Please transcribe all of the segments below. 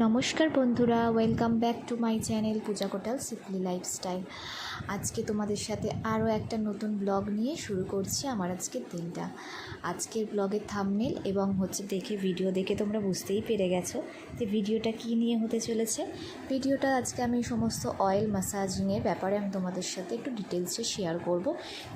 নমস্কার বন্ধুরা welcome back to my channel Puja Kotal simply lifestyle আজকে তোমাদের সাথে আরও একটা নতুন ব্লগ নিয়ে শুরু করছি আমার আজকের দিনটা। আজকের ব্লগের থামনেল এবং হচ্ছে দেখে ভিডিও দেখে তোমরা বুঝতেই পেরে গেছো যে ভিডিওটা কী নিয়ে হতে চলেছে। ভিডিওটা আজকে আমি সমস্ত অয়েল ম্যাসাজিংয়ের ব্যাপারে আমি তোমাদের সাথে একটু ডিটেলসে শেয়ার করব।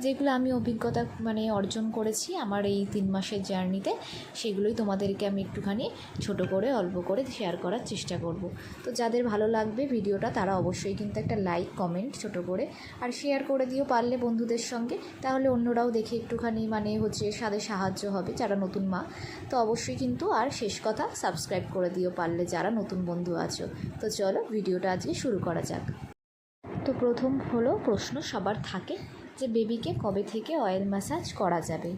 যেগুলো আমি অভিজ্ঞতা মানে অর্জন করেছি আমার এই তিন মাসের জার্নিতে সেগুলোই তোমাদেরকে আমি একটুখানি ছোট করে, অল্প করে শেয়ার করার চেষ্টা করব। তো যাদের ভালো লাগবে ভিডিওটা, তারা অবশ্যই কিন্তু একটা লাইক কমেন্ট ছোট করে আর শেয়ার করে দিও পারলে বন্ধুদের সঙ্গে। তাহলে অন্যরাও দেখে একটুখানি মানে হচ্ছে সাথে সাহায্য হবে যারা নতুন মা। তো অবশ্যই কিন্তু আর শেষ কথা সাবস্ক্রাইব করে দিও পারলে যারা নতুন বন্ধু আছো। তো চলো ভিডিওটা আজকে শুরু করা যাক। তো প্রথম হলো প্রশ্ন সবার থাকে যে, বেবিকে কবে থেকে অয়েল ম্যাসাজ করা যাবে?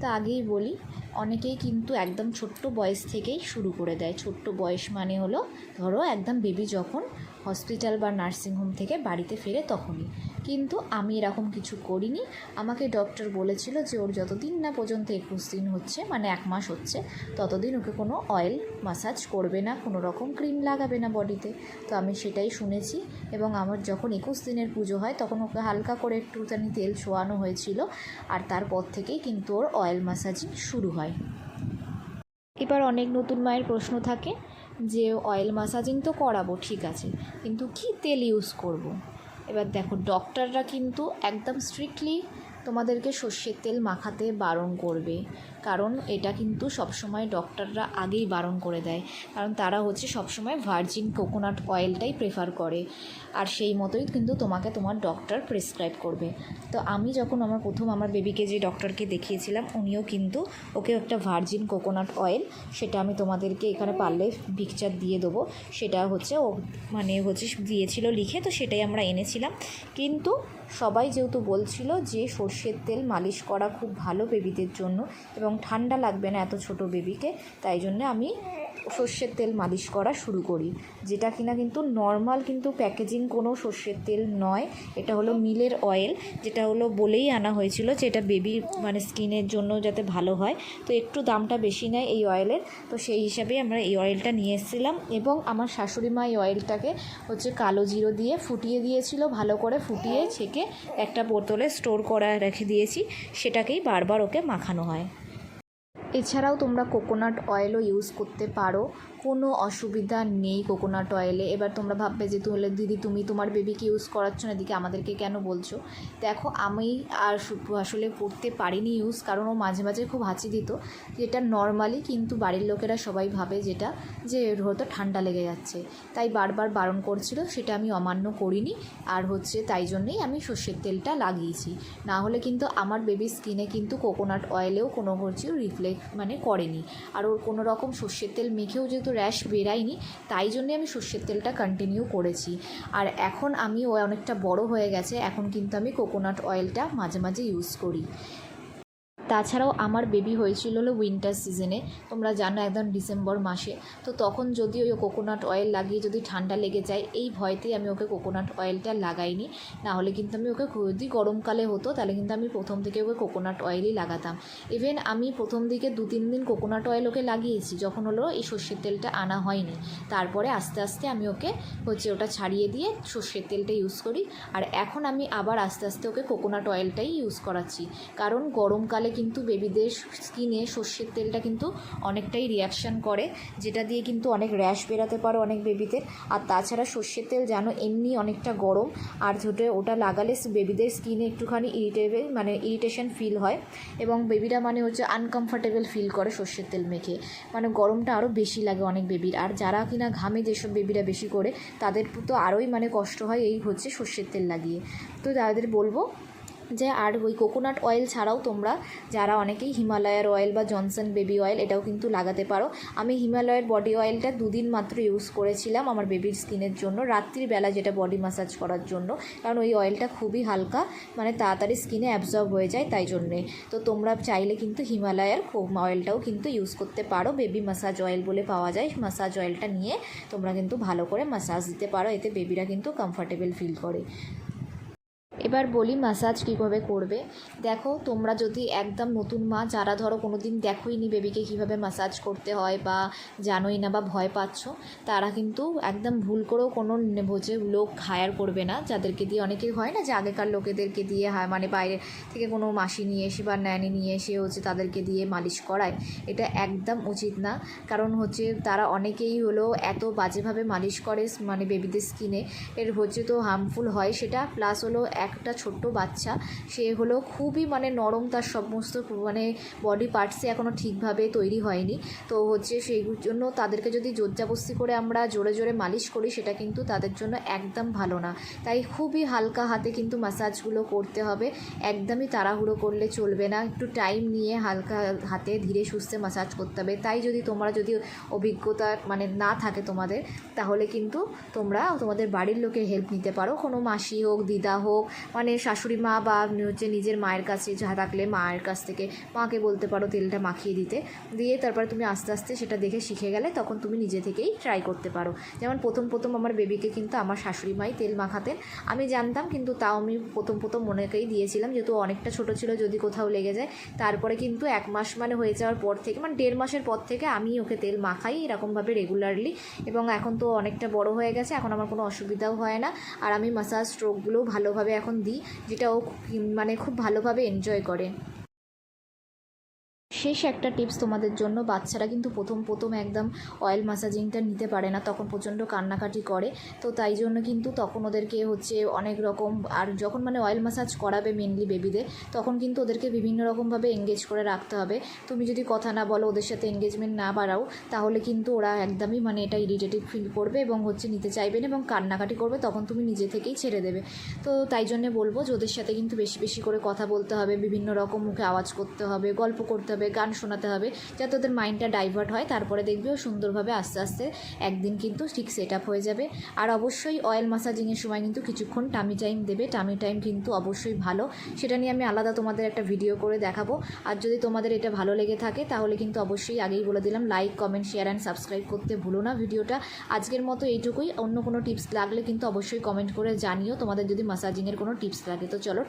তো আগেই বলি অনেকেই কিন্তু একদম ছোট্ট বয়স থেকেই শুরু করে দেয়। ছোট্ট বয়স মানে হলো, ধরো একদম বেবি যখন হসপিটাল বা নার্সিংহোম থেকে বাড়িতে ফেরে তখনই। কিন্তু আমি এরকম কিছু করিনি। আমাকে ডক্টর বলেছিল যে, ওর যতদিন না পর্যন্ত একুশ দিন হচ্ছে মানে এক মাস হচ্ছে, ততদিন ওকে কোনো অয়েল মাসাজ করবে না, কোনো রকম ক্রিম লাগাবে না বডিতে। তো আমি সেটাই শুনেছি এবং আমার যখন একুশ দিনের পুজো হয়, তখন ওকে হালকা করে একটুখানি তেল ছোয়ানো হয়েছিল আর তারপর থেকেই কিন্তু ওর অয়েল ম্যাসাজিং শুরু হয়। এবার অনেক নতুন মায়ের প্রশ্ন থাকে যে অয়েল ম্যাসাজিং তো করাবো, ঠিক আছে, কিন্তু কি তেল ইউজ করব। এবার দেখো ডক্টররা কিন্তু একদম স্ট্রিক্টলি তোমাদেরকে সর্ষের তেল মাখাতে বারণ করবে। কারণ এটা কিন্তু সবসময় ডক্টররা আগেই বারণ করে দেয়। কারণ তারা হচ্ছে সবসময় ভার্জিন কোকোনাট অয়েলটাই প্রেফার করে। আর সেই মতোই কিন্তু তোমাকে তোমার ডক্টর প্রেসক্রাইব করবে। তো আমি যখন আমার প্রথম আমার বেবিকে যে ডক্টরকে দেখিয়েছিলাম, উনিও কিন্তু ওকে একটা ভার্জিন কোকোনাট অয়েল সেটা আমি তোমাদেরকে এখানে পারলে পিকচার দিয়ে দেবো। সেটা হচ্ছে ও মানে হচ্ছে দিয়েছিল লিখে, তো সেটাই আমরা এনেছিলাম। কিন্তু সবাই যেহেতু বলছিল যে সর্ষের তেল মালিশ করা খুব ভালো বেবিদের জন্য এবং ঠান্ডা লাগবে না এত ছোট বেবিকে, তাই জন্য আমি সর্ষের তেল মালিশ করা শুরু করি। যেটা কিনা কিন্তু নর্মাল কিন্তু প্যাকেজিং কোনো সর্ষের তেল নয়। এটা হলো মিলের অয়েল যেটা হলো বলেই আনা হয়েছিল যে এটা বেবি মানে স্কিনের জন্য যাতে ভালো হয়। তো একটু দামটা বেশি নেয় এই অয়েলের তো সেই হিসাবে আমরা এই অয়েলটা নিয়ে এসেছিলাম এবং আমার শাশুড়ি মা এই অয়েলটাকে হচ্ছে কালো জিরো দিয়ে ফুটিয়ে দিয়েছিল, ভালো করে ফুটিয়ে ছেঁকে একটা বোতলে স্টোর করা রেখে দিয়েছি। সেটাকেই বারবার ওকে মাখানো হয়। এছাড়াও তোমরা কোকোনাট অয়েলও ইউজ করতে পারো। কোনো অসুবিধা নেই কোকোনাট অয়েলে এবার তোমরা ভাববে যে তাহলে দিদি, তুমি তোমার বেবিকে ইউজ করাচ্ছ না, এদিকে আমাদেরকে কেন বলছো? দেখো, আমি আর আসলে করতে পারিনি ইউজ কারণ ও মাঝে মাঝে খুব হাঁচি দিত। যেটা নর্মালি কিন্তু বাড়ির লোকেরা সবাই ভাবে যেটা, যে হয়তো ঠান্ডা লেগে যাচ্ছে। তাই বারবার বারণ করছিল, সেটা আমি অমান্য করিনি। আর হচ্ছে তাই জন্যেই আমি সর্ষের তেলটা লাগিয়েছি। না হলে কিন্তু আমার বেবির স্কিনে কিন্তু কোকোনাট অয়েলেও কোনো কিছু রিফ্লেক্ট মানে করেনি। আর ওর কোনো রকম সর্ষের তেল মেখেও যেহেতু র্যাশ বেরায়নি, তাই জন্যে আমি সর্ষের তেলটা কন্টিনিউ করেছি। আর এখন আমি ও অনেকটা বড় হয়ে গেছে, এখন কিন্তু আমি কোকোনাট অয়েলটা মাঝে মাঝে ইউজ করি। তাছাড়াও আমার বেবি হয়েছিল হলো উইন্টার সিজনে তোমরা জানো একদম ডিসেম্বর মাসে। তো তখন যদি ওই কোকোনাট অয়েল লাগিয়ে যদি ঠান্ডা লেগে যায়, এই ভয়তেই আমি ওকে কোকোনাট অয়েলটা লাগাইনি। না হলে কিন্তু আমি ওকে যদি গরমকালে হতো, তাহলে কিন্তু আমি প্রথম থেকে ওকে কোকোনাট অয়েলই লাগাতাম। ইভেন আমি প্রথম দিকে দু তিন দিন কোকোনাট অয়েল ওকে লাগিয়েছি, যখন হলো এই সর্ষের তেলটা আনা হয়নি। তারপরে আস্তে আস্তে আমি ওকে হচ্ছে ওটা ছাড়িয়ে দিয়ে সর্ষের তেলটা ইউজ করি। আর এখন আমি আবার আস্তে আস্তে ওকে কোকোনাট অয়েলটাই ইউজ করাচ্ছি। কারণ গরমকালে কিন্তু বেবিদের স্কিনে সর্ষের তেলটা কিন্তু অনেকটাই রিয়াকশান করে, যেটা দিয়ে কিন্তু অনেক র্যাশ বেরাতে পারে অনেক বেবিদের আর তাছাড়া সর্ষের তেল জানো এমনি অনেকটা গরম, আর ছোটো ওটা লাগালে বেবিদের স্কিনে একটুখানি ইরিটেবল মানে ইরিটেশন ফিল হয়। এবং বেবিরা মানে হচ্ছে আনকমফর্টেবল ফিল করে সর্ষের তেল মেখে। মানে গরমটা আরও বেশি লাগে অনেক বেবির আর যারা কিনা ঘামে যেসব বেবিরা বেশি করে, তাদের তো আরোই মানে কষ্ট হয়, এই হচ্ছে সর্ষের তেল লাগিয়ে। তো তাদের বলব যে আর ওই কোকোনাট অয়েল ছাড়াও তোমরা যারা অনেকেই হিমালয়ার অয়েল বা জনসন বেবি অয়েল এটাও কিন্তু লাগাতে পারো। আমি হিমালয়ের বডি অয়েলটা দুদিন মাত্র ইউজ করেছিলাম আমার বেবির স্কিনের জন্য রাত্রিবেলা যেটা বডি ম্যাসাজ করার জন্য, কারণ ওই অয়েলটা খুবই হালকা মানে তাড়াতাড়ি স্কিনে অ্যাবজর্ব হয়ে যায় তাই জন্যে। তো তোমরা চাইলে কিন্তু হিমালয়ার অয়েলটাও কিন্তু ইউজ করতে পারো বেবি ম্যাসাজ অয়েল বলে পাওয়া যায় ম্যাসাজ অয়েলটা নিয়ে তোমরা কিন্তু ভালো করে ম্যাসাজ দিতে পারো, এতে বেবিরা কিন্তু কমফর্টেবল ফিল করে। এবার বলি ম্যাসাজ কীভাবে করবে। দেখো, তোমরা যদি একদম নতুন মা, যারা ধরো কোনো দিন দেখোই নি বেবিকে কীভাবে ম্যাসাজ করতে হয় বা জানোই না বা ভয় পাচ্ছ, তারা কিন্তু একদম ভুল করেও কোনো বোঝে লোক হায়ার করবে না। যাদেরকে দিয়ে অনেকেই হয় না যে আগেকার লোকেদেরকে দিয়ে হয় মানে বাইরে থেকে কোনো মাসি নিয়ে এসে বা ন্যানি নিয়ে এসে হচ্ছে তাদেরকে দিয়ে মালিশ করায়। এটা একদম উচিত না। কারণ হচ্ছে তারা অনেকেই হলো এত বাজেভাবে মালিশ করে মানে বেবিদের স্কিনে এর হচ্ছে তো হার্মফুল হয় সেটা প্লাস হলো একটা ছোট্ট বাচ্চা, সে হলো খুবই মানে নরম তার সমস্ত মানে বডি পার্টসে এখনও ঠিকভাবে তৈরি হয়নি। তো হচ্ছে সেই জন্য তাদেরকে যদি জোরজাবস্তি করে আমরা জোরে জোরে মালিশ করি, সেটা কিন্তু তাদের জন্য একদম ভালো না। তাই খুবই হালকা হাতে কিন্তু ম্যাসাজগুলো করতে হবে। একদমই তাড়াহুড়ো করলে চলবে না। একটু টাইম নিয়ে হালকা হাতে ধীরে সুস্থে ম্যাসাজ করতে হবে। তাই যদি তোমরা যদি অভিজ্ঞতা মানে না থাকে তোমাদের, তাহলে কিন্তু তোমরা তোমাদের বাড়ির লোকের হেল্প নিতে পারো। কোনো মাসি হোক, দিদা হোক মানে শাশুড়ি মা বা হচ্ছে নিজের মায়ের কাছে যা থাকলে মায়ের কাছ থেকে মাকে বলতে পারো তেলটা মাখিয়ে দিতে। দিয়ে তারপরে তুমি আস্তে আস্তে সেটা দেখে শিখে গেলে তখন তুমি নিজে থেকেই ট্রাই করতে পারো। যেমন প্রথম প্রথম আমার বেবিকে কিন্তু আমার শাশুড়ি মাই তেল মাখাতেন। আমি জানতাম কিন্তু তাও আমি প্রথম প্রথম মনেকেই দিয়েছিলাম যেহেতু অনেকটা ছোট ছিল যদি কোথাও লেগে যায়। তারপরে কিন্তু এক মাস মানে হয়ে যাওয়ার পর থেকে মানে দেড় মাসের পর থেকে আমি ওকে তেল মাখাই এরকমভাবে রেগুলারলি এবং এখন তো অনেকটা বড় হয়ে গেছে, এখন আমার কোনো অসুবিধাও হয় না। আর আমি মাসাজ স্ট্রোকগুলোও ভালোভাবে এখন দিই যেটা ও মানে খুব ভালোভাবে এনজয় করে। শেষ একটা টিপস তোমাদের জন্য। বাচ্চারা কিন্তু প্রথম প্রথম একদম অয়েল ম্যাসাজিংটা নিতে পারে না, তখন প্রচণ্ড কান্নাকাটি করে। তো তাই জন্য কিন্তু তখন ওদেরকে হচ্ছে অনেক রকম, আর যখন মানে অয়েল ম্যাসাজ করাবে মেনলি বেবিদের তখন কিন্তু ওদেরকে বিভিন্ন রকমভাবে এঙ্গেজ করে রাখতে হবে। তুমি যদি কথা না বলো, ওদের সাথে এঙ্গেজমেন্ট না বাড়াও, তাহলে কিন্তু ওরা একদমই মানে এটা ইরিটেটিভ ফিল করবে এবং হচ্ছে নিতে চাইবে না এবং কান্নাকাটি করবে, তখন তুমি নিজে থেকেই ছেড়ে দেবে। তো তাই জন্যে বলব যে, ওদের সাথে কিন্তু বেশি বেশি করে কথা বলতে হবে, বিভিন্ন রকম মুখে আওয়াজ করতে হবে, গল্প করতে হবে গান শোনাতে হবে যাতে ওদের মাইন্ডটা ডাইভার্ট হয়। তারপরে দেখবে ও সুন্দরভাবে আস্তে আস্তে একদিন কিন্তু ঠিক সেট আপ হয়ে যাবে। আর অবশ্যই অয়েল মাসাজিংয়ের সময় কিন্তু কিছুক্ষণ টামি টাইম দেবে। টামি টাইম কিন্তু অবশ্যই ভালো। সেটা নিয়ে আমি আলাদা তোমাদের একটা ভিডিও করে দেখাবো। আর যদি তোমাদের এটা ভালো লেগে থাকে, তাহলে কিন্তু অবশ্যই আগেই বলে দিলাম like comment share and subscribe করতে ভুলো না ভিডিওটা। আজকের মতো এইটুকুই। অন্য কোনো টিপস লাগলে কিন্তু অবশ্যই কমেন্ট করে জানিও। তোমাদের যদি মাসাজিংয়ের কোনো টিপস লাগে, তো চলো